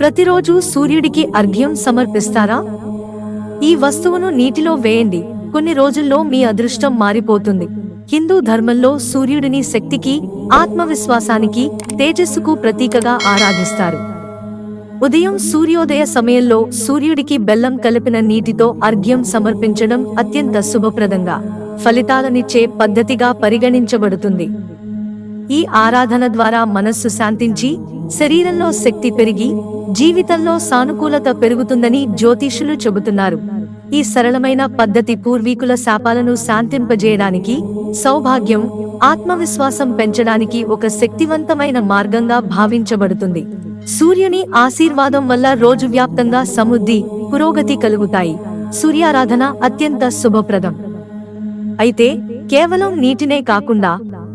ప్రతిరోజు సూర్యుడికి అర్ఘ్యం సమర్పిస్తారా? ఈ వస్తువును నీటిలో వేయండి. కొన్ని రోజుల్లో మీ అదృష్టం మారిపోతుంది. హిందూ ధర్మంలో సూర్యుడిని శక్తికి ఆత్మవిశ్వాసానికి తేజస్సుకు ప్రతీకగా ఆరాధిస్తారు. ఉదయం సూర్యోదయ సమయంలో సూర్యుడికి బెల్లం కలిపిన నీటితో అర్ఘ్యం సమర్పించడం అత్యంత శుభప్రదంగా ఫలితాలనిచ్చే పద్ధతిగా పరిగణించబడుతుంది. ఈ ఆరాధన ద్వారా మనస్సు శాంతించి శరీరంలో శక్తి పెరిగి జీవితంలో సానుకూలత పెరుగుతుందని జ్యోతిషులు చెబుతున్నారు. ఈ సరళమైన పద్ధతి పూర్వీకుల శాపాలను శాంతింపజేయడానికి సౌభాగ్యం ఆత్మవిశ్వాసం పెంచడానికి ఒక శక్తివంతమైన మార్గంగా భావించబడుతుంది. సూర్యుని ఆశీర్వాదం వల్ల రోజు వ్యాప్తంగా సమృద్ధి పురోగతి కలుగుతాయి. సూర్యారాధన అత్యంత శుభప్రదం. అయితే కేవలం నీటినే కాకుండా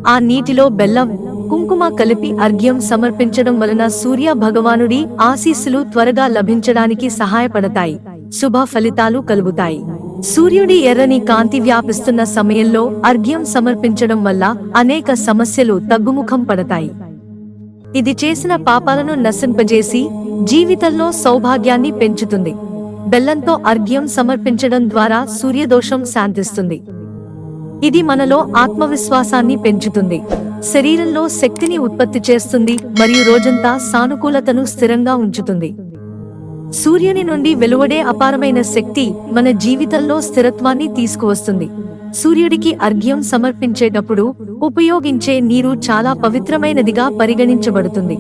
ఆ నీటిలో బెల్లం కుంకుమ కలిపి అర్ఘ్యం సమర్పించడం వలన సూర్య భగవానుడి ఆశీస్సులు త్వరగా లభించడానికి సహాయపడతాయి. శుభ ఫలితాలు కలుగుతాయి. సూర్యుడి ఎర్రని కాంతి వ్యాపిస్తున్న సమయంలో అర్ఘ్యం సమర్పించడం వల్ల అనేక సమస్యలు తగ్గుముఖం పడతాయి. ఇది చేసిన పాపాలను నశింపజేసి జీవితంలో సౌభాగ్యాన్ని పెంచుతుంది. బెల్లంతో అర్ఘ్యం సమర్పించడం ద్వారా సూర్యదోషం శాంతిస్తుంది. ఇది మనలో ఆత్మవిశ్వాసాన్ని పెంచుతుంది. శరీరంలో శక్తిని ఉత్పత్తి చేస్తుంది మరియు రోజంతా సానుకూలతను స్థిరంగా ఉంచుతుంది. సూర్యుని నుండి వెలువడే అపారమైన శక్తి మన జీవితంలో స్థిరత్వాన్ని తీసుకువస్తుంది. సూర్యుడికి అర్ఘ్యం సమర్పించేటప్పుడు ఉపయోగించే నీరు చాలా పవిత్రమైనదిగా పరిగణించబడుతుంది.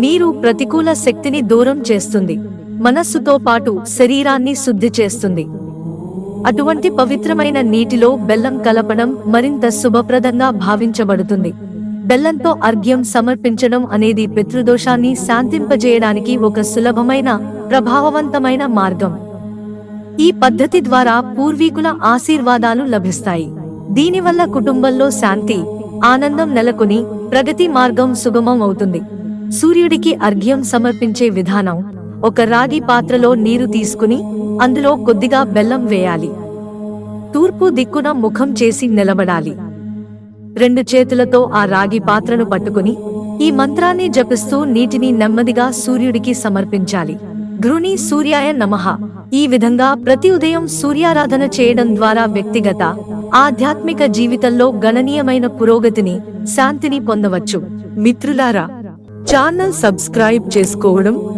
నీరు ప్రతికూల శక్తిని దూరం చేస్తుంది. మనస్సుతో పాటు శరీరాన్ని శుద్ధి చేస్తుంది. అటువంటి పవిత్రమైన నీటిలో బెల్లం కలపడం మరింత శుభప్రదంగా భావించబడుతుంది. బెల్లంతో అర్ఘ్యం సమర్పించడం అనేది పితృదోషాన్ని శాంతింపజేయడానికి ఒక సులభమైన ప్రభావవంతమైన మార్గం. ఈ పద్ధతి ద్వారా పూర్వీకుల ఆశీర్వాదాలు లభిస్తాయి. దీనివల్ల కుటుంబంలో శాంతి ఆనందం నెలకొని ప్రగతి మార్గం సుగమం అవుతుంది. సూర్యుడికి అర్ఘ్యం సమర్పించే విధానం ఒక రాగి పాత్రలో నీరు తీసుకుని అందులో కొద్దిగా బెల్లం వేయాలి. తూర్పు దిక్కున ముఖం చేసి నిలబడాలి. రెండు చేతులతో ఆ రాగి పాత్రను పట్టుకుని ఈ మంత్రాన్ని జపిస్తూ నీటిని నెమ్మదిగా సూర్యుడికి సమర్పించాలి. గృణి సూర్యాయ నమః. ఈ విధంగా ప్రతి ఉదయం సూర్యారాధన చేయడం ద్వారా వ్యక్తిగత ఆధ్యాత్మిక జీవితంలో గణనీయమైన పురోగతిని శాంతిని పొందవచ్చు. మిత్రులారా ఛానల్ సబ్స్క్రైబ్ చేసుకోవడం